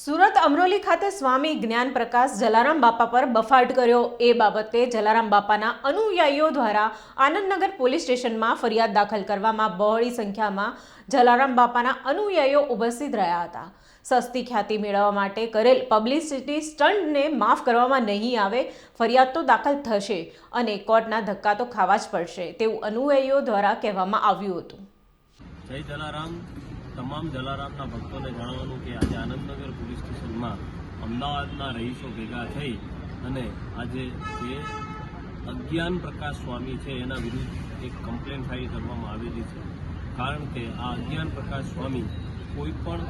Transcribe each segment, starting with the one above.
સુરત અમરોલી ખાતે સ્વામી જ્ઞાન પ્રકાશ જલારામ બાપા પર બફાટ કર્યો. એ બાબતે જલારામ બાપાના અનુયાયીઓ દ્વારા આનંદનગર પોલીસ સ્ટેશનમાં ફરિયાદ દાખલ કરવામાં બહોળી સંખ્યામાં જલારામ બાપાના અનુયાયીઓ ઉપસ્થિત રહ્યા હતા. સસ્તી ખ્યાતિ મેળવવા માટે કરેલ પબ્લિસિટી સ્ટન્ટને માફ કરવામાં નહીં આવે, ફરિયાદ તો દાખલ થશે અને કોર્ટના ધક્કા તો ખાવા જ પડશે તેવું અનુયાયીઓ દ્વારા કહેવામાં આવ્યું હતું. જય જલારામ. તમામ જલારામના ભક્તોને જણાવવાનું કે આજે આનંદનગર પોલીસ સ્ટેશનમાં અમદાવાદના રહીશો ભેગા થઈ અને આજે જે અજ્ઞાન પ્રકાશ સ્વામી છે એના વિરુદ્ધ એક કમ્પ્લેન ફાઇલ કરવામાં આવેલી છે. કારણ કે આ અજ્ઞાન પ્રકાશ સ્વામી કોઈ પણ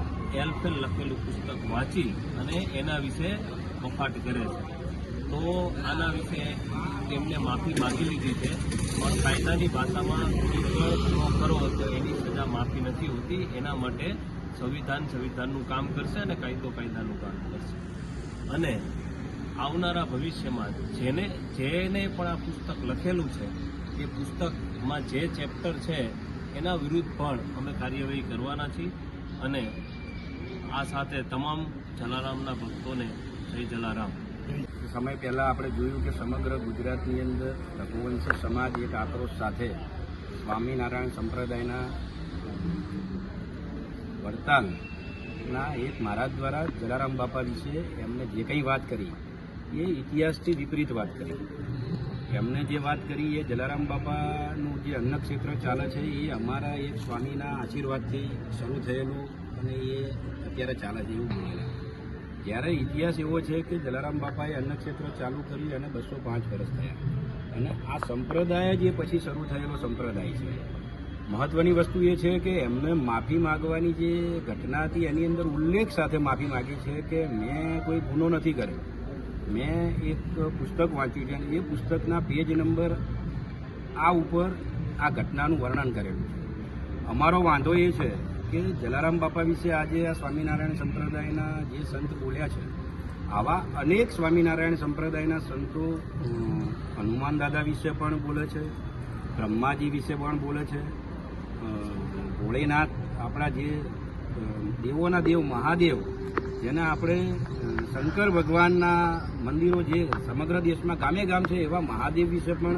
એલફેલ લખેલું પુસ્તક વાંચી અને એના વિશે બફાટ કરે છે. તો આના વિશે એમને માફી માગી લીધી છે. પણ કાયદાની ભાષામાં કરો તો એની સજા માફી નથી હોતી, એના માટે સંવિધાન સંવિધાનનું કામ કરશે અને કાયદો કાયદાનું કામ કરશે. અને આવનારા ભવિષ્યમાં જેને જેને પણ આ પુસ્તક લખેલું છે, એ પુસ્તકમાં જે ચેપ્ટર છે, એના વિરુદ્ધ પણ અમે કાર્યવાહી કરવાના છીએ અને આ સાથે તમામ જલારામના ભક્તોને જય જલારામ. સમય પહેલાં આપણે જોયું કે સમગ્ર ગુજરાતની અંદર રઘુવંશી સમાજ એક આક્રોશ સાથે સ્વામિનારાયણ સંપ્રદાયના વડતાલના એક મહારાજ દ્વારા જલારામ બાપા વિશે એમને જે કંઈ વાત કરી, એ ઇતિહાસથી વિપરીત વાત કરી. એમને જે વાત કરી, એ જલારામ બાપાનું જે અન્નક્ષેત્ર ચાલે છે, એ અમારા એક સ્વામીના આશીર્વાદથી શરૂ થયેલું અને એ અત્યારે ચાલે છે એવું બોલેલા જ્યારે ઇતિહાસ એવો છે કે જલારામ બાપાએ અન્નક્ષેત્ર ચાલુ કરી અને બસો પાંચ વર્ષ થયા. અને આ સંપ્રદાય જે પછી શરૂ થયેલો સંપ્રદાય છે. મહત્વની વસ્તુ એ છે કે એમને માફી માગવાની જે ઘટના હતી, એની અંદર ઉલ્લેખ સાથે માફી માગી છે કે મેં કોઈ ગુનો નથી કર્યો. મેં એક પુસ્તક વાંચ્યું છે અને એ પુસ્તકના પેજ નંબર આ ઉપર આ ઘટનાનું વર્ણન કરેલું છે. અમારો વાંધો એ છે કે જલારામ બાપા વિશે આજે આ સ્વામિનારાયણ સંપ્રદાયના જે સંત બોલ્યા છે, આવા અનેક સ્વામિનારાયણ સંપ્રદાયના સંતો હનુમાન દાદા વિશે પણ બોલે છે, બ્રહ્માજી વિશે પણ બોલે છે ભોળેનાથ આપણા જે દેવોના દેવ, મહાદેવ, જેને આપણે શંકર ભગવાનના મંદિરો જે સમગ્ર દેશમાં ગામે ગામ છે, એવા મહાદેવ વિશે પણ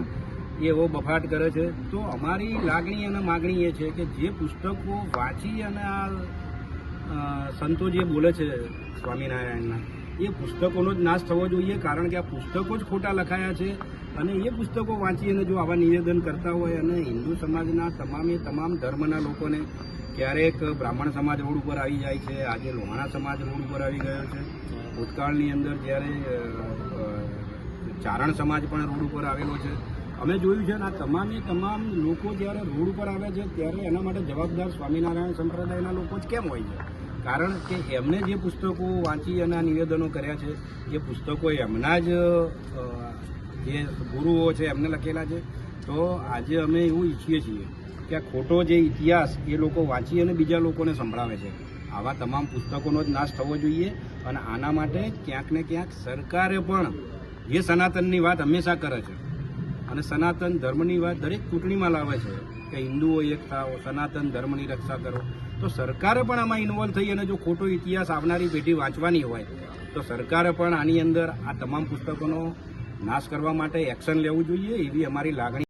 એવો બફાટ કરે છે. તો અમારી લાગણી અને માગણી એ છે કે જે પુસ્તકો વાંચી અને આ સંતો જે બોલે છે સ્વામિનારાયણના એ પુસ્તકોનો જ નાશ થવો જોઈએ, કારણ કે આ પુસ્તકો જ ખોટા લખાયા છે. અને એ પુસ્તકો વાંચી અને જો આવા નિવેદન કરતા હોય અને હિન્દુ સમાજના તમામે તમામ ધર્મના લોકોને ક્યારેક બ્રાહ્મણ સમાજ રોડ ઉપર આવી જાય છે, આજે લોહાણા સમાજ રોડ ઉપર આવી ગયો છે. ભૂતકાળની અંદર જ્યારે ચારણ સમાજ પણ રોડ ઉપર આવેલો છે. અમે જોયું છે ને આ તમામે તમામ લોકો જ્યારે રોડ ઉપર આવે છે, ત્યારે એના માટે જવાબદાર સ્વામિનારાયણ સંપ્રદાયના લોકો જ કેમ હોય છે? કારણ કે એમને જે પુસ્તકો વાંચી અને આ નિવેદનો કર્યા છે, એ પુસ્તકો એમના જ જે ગુરુઓ છે એમને લખેલા છે. તો આજે અમે એવું ઈચ્છીએ છીએ કે આ ખોટો જે ઇતિહાસ એ લોકો વાંચી અને બીજા લોકોને સંભળાવે છે. આવા તમામ પુસ્તકોનો જ નાશ થવો જોઈએ અને આના માટે ક્યાંક ને ક્યાંક સરકારે પણ જે સનાતનની વાત હંમેશા કરે છે. અને સનાતન ધર્મની વાત દરેક ચૂંટણીમાં લાવે છે. કે હિન્દુઓ એક થાઓ સનાતન ધર્મની રક્ષા કરો. તો સરકારે પણ આમાં ઇન્વોલ્વ થઈ અને જો ખોટો ઇતિહાસ આવનારી પેઢી વાંચવાની હોય, તો સરકારે પણ આની અંદર આ તમામ પુસ્તકોનો નાશ કરવા માટે એક્શન લેવું જોઈએ. એવી અમારી લાગણી